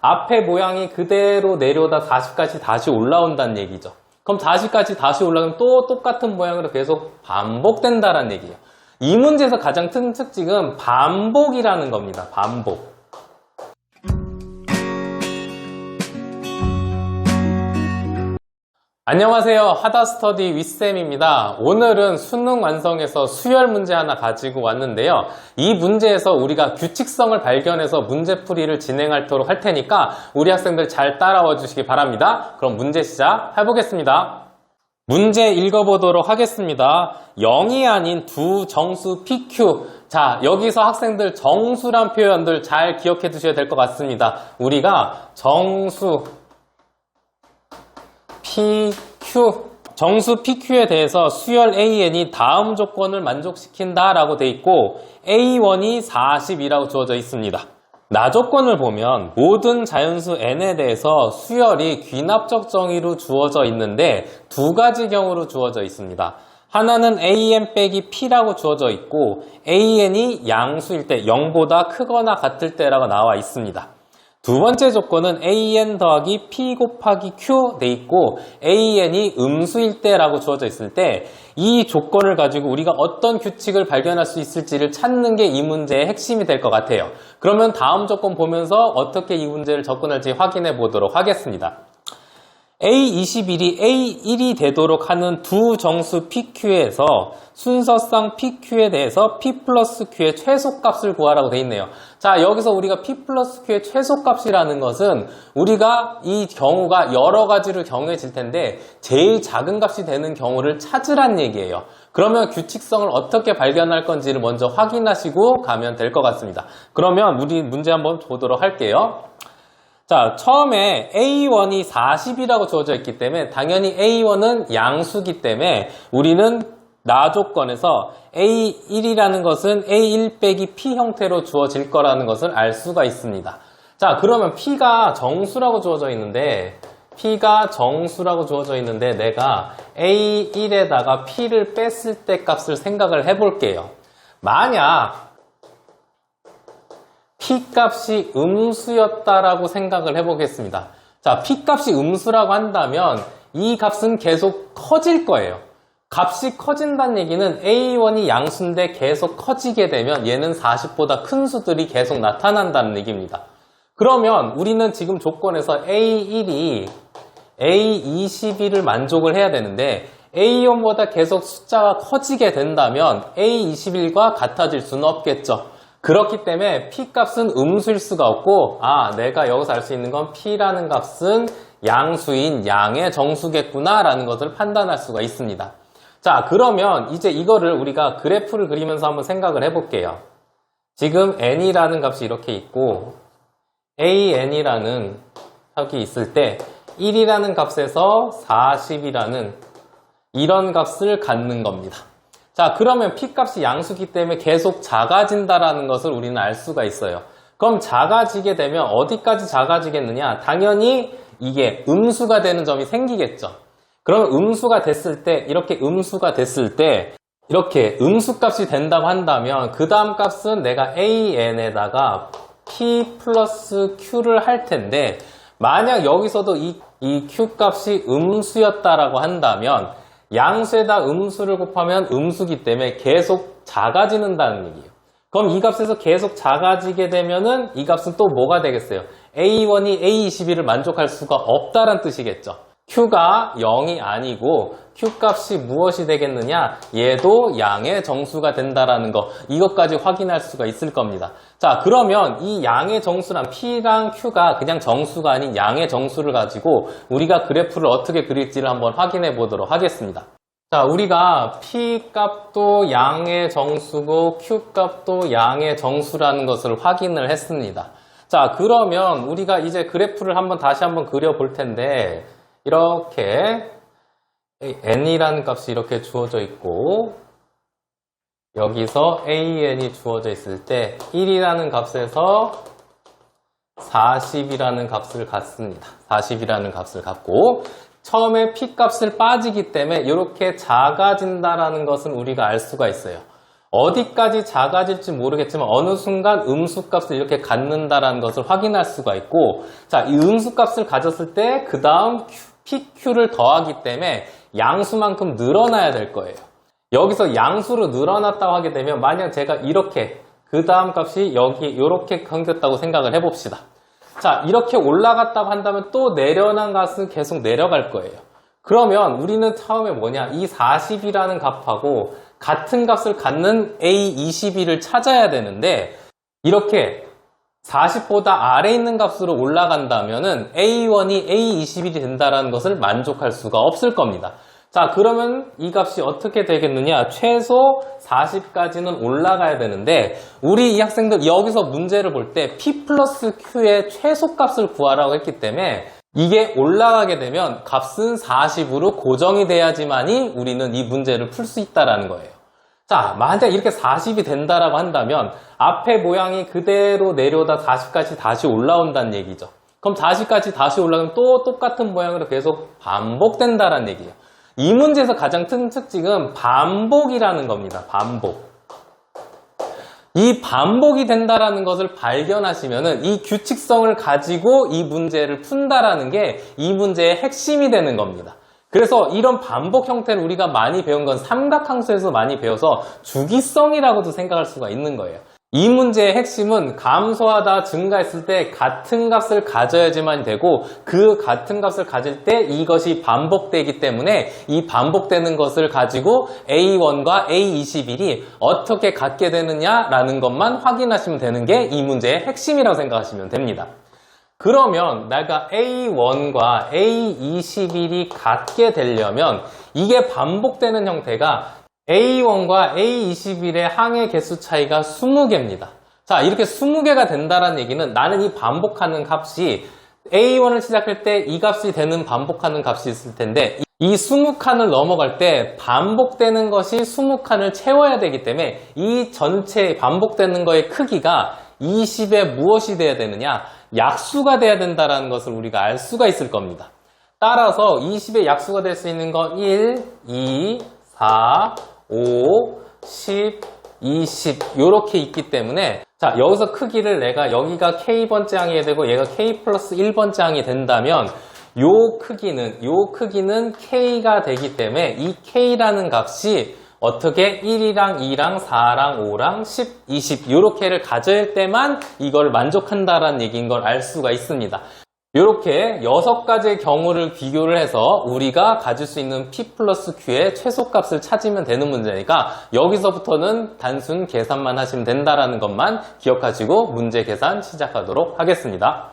앞에 모양이 그대로 내려오다 40까지 다시 올라온다는 얘기죠. 그럼 40까지 다시 올라가면 또 똑같은 모양으로 계속 반복된다는 얘기예요. 이 문제에서 가장 큰 특징은 반복이라는 겁니다. 반복. 안녕하세요. 하다스터디 윗쌤입니다. 오늘은 수능 완성에서 수열 문제 하나 가지고 왔는데요. 이 문제에서 우리가 규칙성을 발견해서 문제풀이를 진행하도록 할 테니까 우리 학생들 잘 따라와 주시기 바랍니다. 그럼 문제 시작 해 보겠습니다. 문제 읽어보도록 하겠습니다. 0이 아닌 두 정수 PQ. 자, 여기서 학생들 정수란 표현들 잘 기억해 두셔야 될 것 같습니다. 우리가 정수, PQ 정수 PQ에 대해서 수열 AN이 다음 조건을 만족시킨다 라고 돼 있고 A1이 40이라고 주어져 있습니다. 나 조건을 보면 모든 자연수 n에 대해서 수열이 귀납적 정의로 주어져 있는데 두 가지 경우로 주어져 있습니다. 하나는 an 빼기 p라고 주어져 있고 an이 양수일 때 0보다 크거나 같을 때라고 나와 있습니다. 두 번째 조건은 an 더하기 p 곱하기 q 돼 있고 an이 음수일 때라고 주어져 있을 때 이 조건을 가지고 우리가 어떤 규칙을 발견할 수 있을지를 찾는 게 이 문제의 핵심이 될 것 같아요. 그러면 다음 조건 보면서 어떻게 이 문제를 접근할지 확인해 보도록 하겠습니다. A21이 A1이 되도록 하는 두 정수 PQ에서 순서상 PQ에 대해서 P 플러스 Q의 최소값을 구하라고 돼 있네요. 자, 여기서 우리가 P 플러스 Q의 최소값이라는 것은 우리가 이 경우가 여러 가지로 경해질 텐데 제일 작은 값이 되는 경우를 찾으란 얘기예요. 그러면 규칙성을 어떻게 발견할 건지를 먼저 확인하시고 가면 될 것 같습니다. 그러면 우리 문제 한번 보도록 할게요. 자, 처음에 A1이 40이라고 주어져 있기 때문에 당연히 A1은 양수기 때문에 우리는 나 조건에서 A1이라는 것은 A1 빼기 P 형태로 주어질 거라는 것을 알 수가 있습니다. 자, 그러면 P가 정수라고 주어져 있는데 P가 정수라고 주어져 있는데 내가 A1에다가 P를 뺐을 때 값을 생각을 해볼게요. 만약 P값이 음수였다라고 생각을 해보겠습니다. 자, P값이 음수라고 한다면 이 값은 계속 커질 거예요. 값이 커진다는 얘기는 A1이 양수인데 계속 커지게 되면 얘는 40보다 큰 수들이 계속 나타난다는 얘기입니다. 그러면 우리는 지금 조건에서 A1이 A22를 만족을 해야 되는데 A1보다 계속 숫자가 커지게 된다면 A21과 같아질 수는 없겠죠. 그렇기 때문에 p 값은 음수일 수가 없고 아 내가 여기서 알 수 있는 건 p라는 값은 양수인 양의 정수겠구나 라는 것을 판단할 수가 있습니다. 자 그러면 이제 이거를 우리가 그래프를 그리면서 한번 생각을 해볼게요. 지금 n이라는 값이 이렇게 있고 an이라는 값이 있을 때 1이라는 값에서 40이라는 이런 값을 갖는 겁니다. 자, 그러면 P값이 양수기 때문에 계속 작아진다라는 것을 우리는 알 수가 있어요. 그럼 작아지게 되면 어디까지 작아지겠느냐? 당연히 이게 음수가 되는 점이 생기겠죠. 그러면 음수가 됐을 때, 이렇게 음수가 됐을 때, 이렇게 음수값이 된다고 한다면, 그 다음 값은 내가 AN에다가 P 플러스 Q를 할 텐데, 만약 여기서도 이, 이 Q값이 음수였다라고 한다면, 양수에다 음수를 곱하면 음수기 때문에 계속 작아지는다는 얘기예요. 그럼 이 값에서 계속 작아지게 되면은 이 값은 또 뭐가 되겠어요? A1이 A21을 만족할 수가 없다는 뜻이겠죠. Q가 0이 아니고 Q 값이 무엇이 되겠느냐? 얘도 양의 정수가 된다라는 거 이것까지 확인할 수가 있을 겁니다. 자 그러면 이 양의 정수란 P랑 Q가 그냥 정수가 아닌 양의 정수를 가지고 우리가 그래프를 어떻게 그릴지를 한번 확인해 보도록 하겠습니다. 자 우리가 P 값도 양의 정수고 Q 값도 양의 정수라는 것을 확인을 했습니다. 자 그러면 우리가 이제 그래프를 한번 다시 한번 그려 볼 텐데 이렇게 n이라는 값이 이렇게 주어져 있고 여기서 an이 주어져 있을 때 1이라는 값에서 40이라는 값을 갖습니다. 40이라는 값을 갖고 처음에 p 값을 빠지기 때문에 이렇게 작아진다라는 것은 우리가 알 수가 있어요. 어디까지 작아질지 모르겠지만 어느 순간 음수값을 이렇게 갖는다라는 것을 확인할 수가 있고 자, 이 음수값을 가졌을 때 그 다음 PQ를 더하기 때문에 양수만큼 늘어나야 될 거예요. 여기서 양수로 늘어났다고 하게 되면 만약 제가 이렇게 그 다음 값이 여기 이렇게 생겼다고 생각을 해봅시다. 자, 이렇게 올라갔다고 한다면 또 내려난 값은 계속 내려갈 거예요. 그러면 우리는 처음에 뭐냐? 이 40이라는 값하고 같은 값을 갖는 A22를 찾아야 되는데 이렇게 40보다 아래 있는 값으로 올라간다면은 A1이 A21이 된다는 것을 만족할 수가 없을 겁니다. 자, 그러면 이 값이 어떻게 되겠느냐? 최소 40까지는 올라가야 되는데, 우리 이 학생들 여기서 문제를 볼 때 P 플러스 Q의 최소값을 구하라고 했기 때문에, 이게 올라가게 되면 값은 40으로 고정이 돼야지만이 우리는 이 문제를 풀 수 있다라는 거예요. 자, 만약 이렇게 40이 된다라고 한다면, 앞에 모양이 그대로 내려오다 40까지 다시 올라온다는 얘기죠. 그럼 40까지 다시 올라가면 또 똑같은 모양으로 계속 반복된다라는 얘기예요. 이 문제에서 가장 큰 특징은 반복이라는 겁니다. 반복. 이 반복이 된다라는 것을 발견하시면은 이 규칙성을 가지고 이 문제를 푼다라는 게 이 문제의 핵심이 되는 겁니다. 그래서 이런 반복 형태를 우리가 많이 배운 건 삼각함수에서 많이 배워서 주기성이라고도 생각할 수가 있는 거예요. 이 문제의 핵심은 감소하다 증가했을 때 같은 값을 가져야지만 되고 그 같은 값을 가질 때 이것이 반복되기 때문에 이 반복되는 것을 가지고 A1과 A21이 어떻게 같게 되느냐라는 것만 확인하시면 되는 게 이 문제의 핵심이라고 생각하시면 됩니다. 그러면 내가 A1과 A21이 같게 되려면 이게 반복되는 형태가 A1과 A21의 항의 개수 차이가 20개입니다. 자, 이렇게 20개가 된다는 얘기는 나는 이 반복하는 값이 A1을 시작할 때 이 값이 되는 반복하는 값이 있을 텐데 이 20칸을 넘어갈 때 반복되는 것이 20칸을 채워야 되기 때문에 이 전체 반복되는 거의 크기가 20에 무엇이 돼야 되느냐? 약수가 돼야 된다는 것을 우리가 알 수가 있을 겁니다. 따라서 20의 약수가 될 수 있는 건 1, 2, 4, 5, 10, 20 이렇게 있기 때문에 자 여기서 크기를 내가 여기가 K번째 항이 되고 얘가 K 플러스 1번째 항이 된다면 요 크기는 요 크기는 K가 되기 때문에 이 K라는 값이 어떻게 1이랑 2랑 4랑 5랑 10, 20 이렇게를 가질 때만 이걸 만족한다라는 얘기인 걸 알 수가 있습니다. 이렇게 여섯 가지의 경우를 비교를 해서 우리가 가질 수 있는 P 플러스 Q의 최소값을 찾으면 되는 문제니까 여기서부터는 단순 계산만 하시면 된다라는 것만 기억하시고 문제 계산 시작하도록 하겠습니다.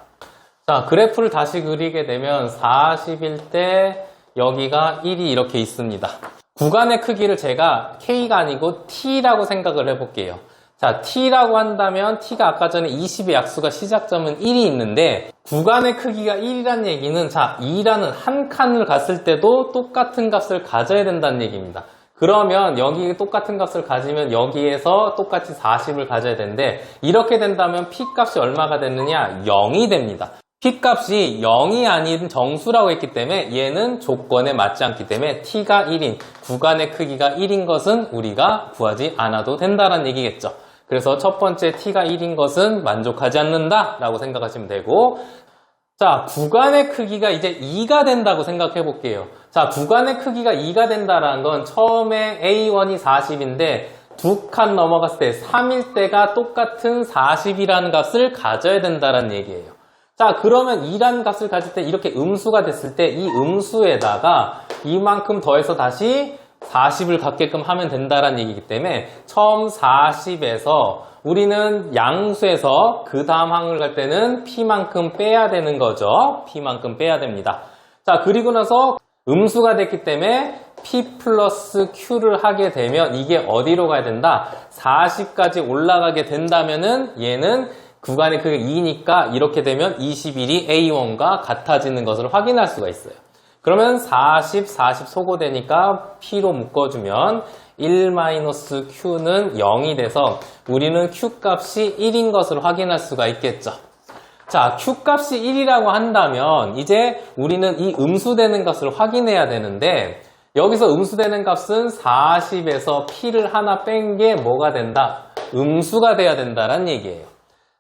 자, 그래프를 다시 그리게 되면 40일 때 여기가 1이 이렇게 있습니다. 구간의 크기를 제가 K가 아니고 T라고 생각을 해볼게요. 자, T라고 한다면 T가 아까 전에 20의 약수가 시작점은 1이 있는데 구간의 크기가 1이라는 얘기는 자, 2라는 한 칸을 갔을 때도 똑같은 값을 가져야 된다는 얘기입니다. 그러면 여기 똑같은 값을 가지면 여기에서 똑같이 40을 가져야 되는데 이렇게 된다면 P 값이 얼마가 되느냐? 0이 됩니다. P 값이 0이 아닌 정수라고 했기 때문에 얘는 조건에 맞지 않기 때문에 T가 1인 구간의 크기가 1인 것은 우리가 구하지 않아도 된다는 얘기겠죠. 그래서 첫 번째 t가 1인 것은 만족하지 않는다 라고 생각하시면 되고 자 구간의 크기가 이제 2가 된다고 생각해 볼게요 자 구간의 크기가 2가 된다는 건 처음에 A1이 40인데 두 칸 넘어갔을 때 3일 때가 똑같은 40이라는 값을 가져야 된다는 얘기예요 자 그러면 2라는 값을 가질 때 이렇게 음수가 됐을 때 이 음수에다가 이만큼 더해서 다시 40을 갖게끔 하면 된다는 얘기이기 때문에 처음 40에서 우리는 양수에서 그 다음 항을 갈 때는 P만큼 빼야 되는 거죠. P만큼 빼야 됩니다. 자, 그리고 나서 음수가 됐기 때문에 P 플러스 Q를 하게 되면 이게 어디로 가야 된다? 40까지 올라가게 된다면은 얘는 구간의 크기가 2니까 이렇게 되면 21이 A1과 같아지는 것을 확인할 수가 있어요. 그러면 40, 40 소거되니까 P로 묶어주면 1-Q는 0이 돼서 우리는 Q 값이 1인 것을 확인할 수가 있겠죠. 자, Q 값이 1이라고 한다면 이제 우리는 이 음수되는 것을 확인해야 되는데 여기서 음수되는 값은 40에서 p를 하나 뺀 게 뭐가 된다? 음수가 돼야 된다는 얘기예요.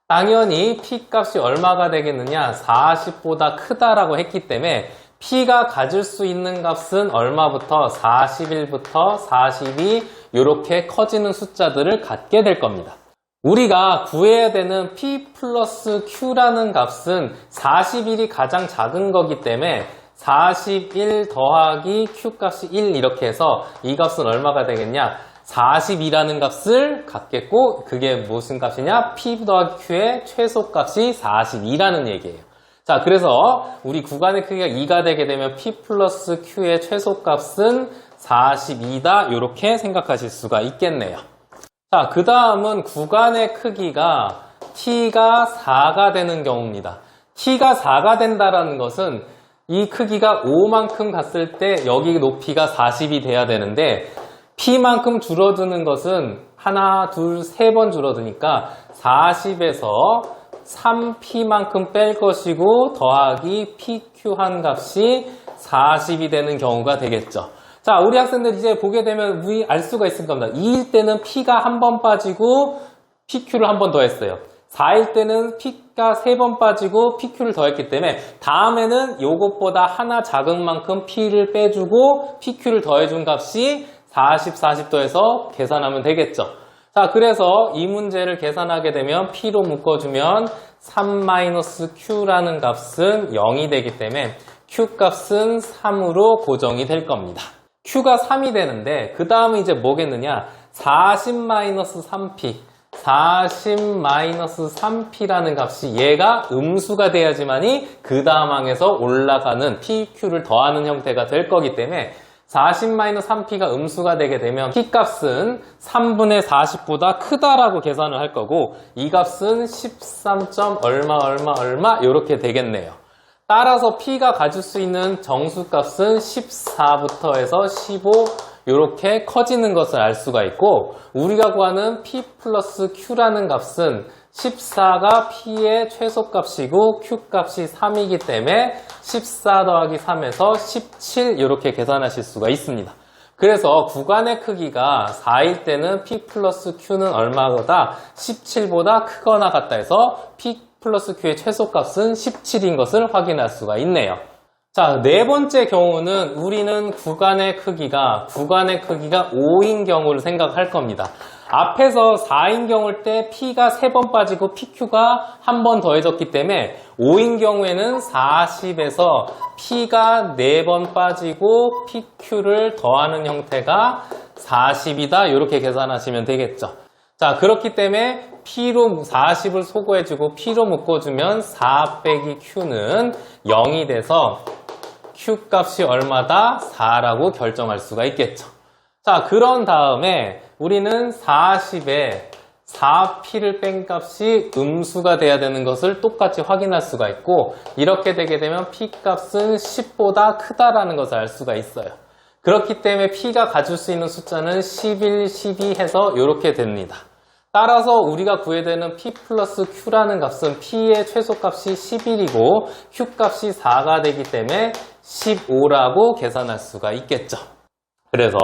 당연히 p 값이 얼마가 되겠느냐? 40보다 크다라고 했기 때문에 p가 가질 수 있는 값은 얼마부터 41부터 42 이렇게 커지는 숫자들을 갖게 될 겁니다. 우리가 구해야 되는 p 플러스 q라는 값은 41이 가장 작은 거기 때문에 41 더하기 q 값이 1 이렇게 해서 이 값은 얼마가 되겠냐? 42라는 값을 갖겠고 그게 무슨 값이냐? p 더하기 q의 최소값이 42라는 얘기예요. 자, 그래서 우리 구간의 크기가 2가 되게 되면 p 플러스 q의 최소값은 42다 이렇게 생각하실 수가 있겠네요. 자, 그 다음은 구간의 크기가 t가 4가 되는 경우입니다. t가 4가 된다라는 것은 이 크기가 5만큼 갔을 때 여기 높이가 40이 돼야 되는데 p만큼 줄어드는 것은 하나, 둘, 세 번 줄어드니까 40에서 3p만큼 뺄 것이고 더하기 pq 한 값이 40이 되는 경우가 되겠죠. 자, 우리 학생들 이제 보게 되면 우리 알 수가 있을 겁니다. 2일 때는 p가 한 번 빠지고 pq를 한 번 더 했어요. 4일 때는 p가 세번 빠지고 pq를 더했기 때문에 다음에는 요것보다 하나 작은 만큼 p를 빼주고 pq를 더해준 값이 40, 40 더해서 계산하면 되겠죠. 자, 그래서 이 문제를 계산하게 되면 p로 묶어주면 3-q라는 값은 0이 되기 때문에 q 값은 3으로 고정이 될 겁니다. q가 3이 되는데 그 다음은 이제 뭐겠느냐 40-3p 40-3p라는 값이 얘가 음수가 돼야지만이 그 다음 항에서 올라가는 pq를 더하는 형태가 될 거기 때문에 40-3p가 음수가 되게 되면 p 값은 3분의 40보다 크다라고 계산을 할 거고 이 값은 13. 얼마 얼마 얼마 이렇게 되겠네요. 따라서 p가 가질 수 있는 정수 값은 14부터 해서 15 이렇게 커지는 것을 알 수가 있고 우리가 구하는 p 플러스 q라는 값은 14가 p의 최소값이고 q값이 3이기 때문에 14 더하기 3에서 17 이렇게 계산하실 수가 있습니다. 그래서 구간의 크기가 4일 때는 p 플러스 q는 얼마보다 17보다 크거나 같다 해서 p 플러스 q의 최소값은 17인 것을 확인할 수가 있네요. 자, 네 번째 경우는 우리는 구간의 크기가 구간의 크기가 5인 경우를 생각할 겁니다. 앞에서 4인 경우일 때 P가 3번 빠지고 PQ가 한번 더해졌기 때문에 5인 경우에는 40에서 P가 4번 빠지고 PQ를 더하는 형태가 40이다 이렇게 계산하시면 되겠죠. 자 그렇기 때문에 P로 40을 소거해주고 P로 묶어주면 4 빼기 Q는 0이 돼서 Q 값이 얼마다? 4라고 결정할 수가 있겠죠. 자, 그런 다음에 우리는 40에 4p를 뺀 값이 음수가 돼야 되는 것을 똑같이 확인할 수가 있고 이렇게 되게 되면 p 값은 10보다 크다라는 것을 알 수가 있어요. 그렇기 때문에 p가 가질 수 있는 숫자는 11, 12 해서 이렇게 됩니다. 따라서 우리가 구해야 되는 p 플러스 q라는 값은 p의 최소값이 11이고 q 값이 4가 되기 때문에 15라고 계산할 수가 있겠죠. 그래서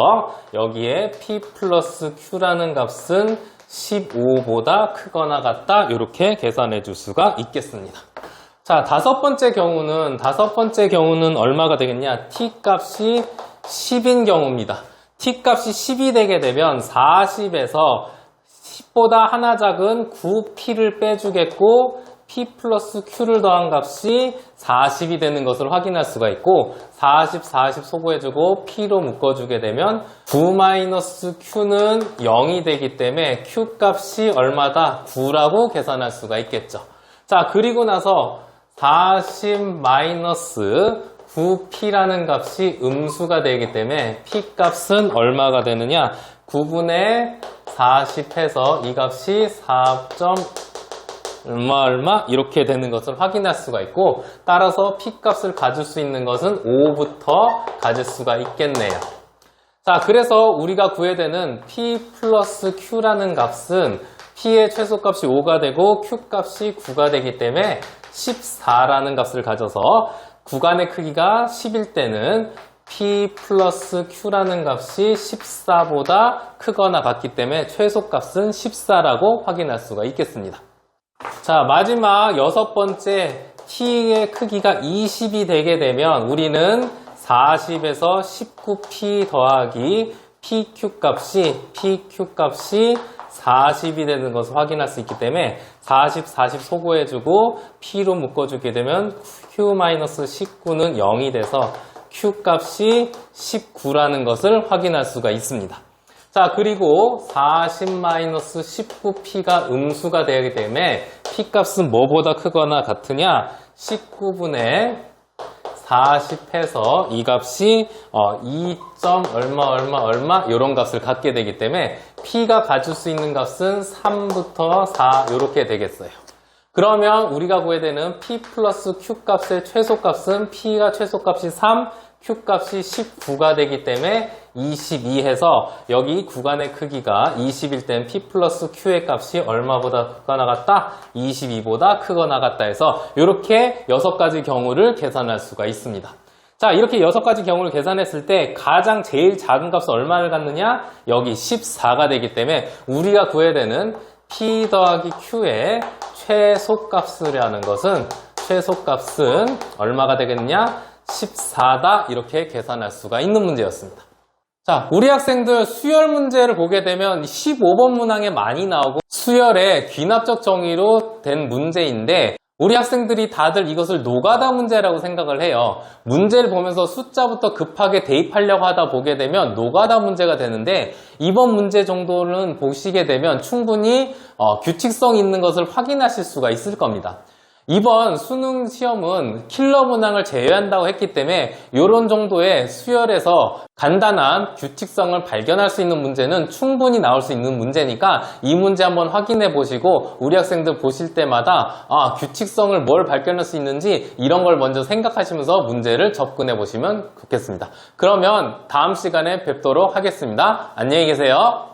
여기에 p 플러스 q라는 값은 15보다 크거나 같다 이렇게 계산해 줄 수가 있겠습니다. 자 다섯 번째 경우는 다섯 번째 경우는 얼마가 되겠냐 t 값이 10인 경우입니다. t 값이 10이 되게 되면 40에서 10보다 하나 작은 9p를 빼주겠고 p 플러스 q를 더한 값이 40이 되는 것을 확인할 수가 있고 40, 40 소거해주고 p로 묶어주게 되면 9-q는 0이 되기 때문에 q 값이 얼마다? 9라고 계산할 수가 있겠죠. 자 그리고 나서 40-9p라는 값이 음수가 되기 때문에 p 값은 얼마가 되느냐 9분의 40 해서 이 값이 4. 얼마 얼마 이렇게 되는 것을 확인할 수가 있고 따라서 p 값을 가질 수 있는 것은 5부터 가질 수가 있겠네요. 자 그래서 우리가 구해야 되는 p 플러스 q라는 값은 p의 최소값이 5가 되고 q 값이 9가 되기 때문에 14라는 값을 가져서 구간의 크기가 10일 때는 P 플러스 Q라는 값이 14보다 크거나 같기 때문에 최소값은 14라고 확인할 수가 있겠습니다. 자, 마지막 여섯 번째 t의 크기가 20이 되게 되면 우리는 40에서 19p 더하기 pq 값이 pq 값이 40이 되는 것을 확인할 수 있기 때문에 40, 40 소거해주고 p로 묶어주게 되면 q-19는 0이 돼서 q 값이 19라는 것을 확인할 수가 있습니다. 자, 그리고 40-19p가 음수가 되기 때문에 p 값은 뭐보다 크거나 같으냐? 19분의 40해서 이 값이 어, 2. 얼마 얼마 얼마 이런 값을 갖게 되기 때문에 p가 가질 수 있는 값은 3부터 4 이렇게 되겠어요. 그러면 우리가 구해야 되는 p 플러스 q 값의 최소값은 p가 최소값이 3, q 값이 19가 되기 때문에 22 해서 여기 구간의 크기가 20일 땐 p 플러스 q의 값이 얼마보다 크거나 같다? 22보다 크거나 같다 해서 이렇게 여섯 가지 경우를 계산할 수가 있습니다. 자, 이렇게 여섯 가지 경우를 계산했을 때 가장 제일 작은 값은 얼마를 갖느냐? 여기 14가 되기 때문에 우리가 구해야 되는 p 더하기 q의 최소값이라는 것은 최소값은 얼마가 되겠느냐? 14다 이렇게 계산할 수가 있는 문제였습니다. 자, 우리 학생들 수열 문제를 보게 되면 15번 문항에 많이 나오고 수열의 귀납적 정의로 된 문제인데 우리 학생들이 다들 이것을 노가다 문제라고 생각을 해요. 문제를 보면서 숫자부터 급하게 대입하려고 하다 보게 되면 노가다 문제가 되는데 이번 문제 정도는 보시게 되면 충분히 어, 규칙성 있는 것을 확인하실 수가 있을 겁니다. 이번 수능 시험은 킬러 문항을 제외한다고 했기 때문에 이런 정도의 수열에서 간단한 규칙성을 발견할 수 있는 문제는 충분히 나올 수 있는 문제니까 이 문제 한번 확인해 보시고 우리 학생들 보실 때마다 아 규칙성을 뭘 발견할 수 있는지 이런 걸 먼저 생각하시면서 문제를 접근해 보시면 좋겠습니다. 그러면 다음 시간에 뵙도록 하겠습니다. 안녕히 계세요.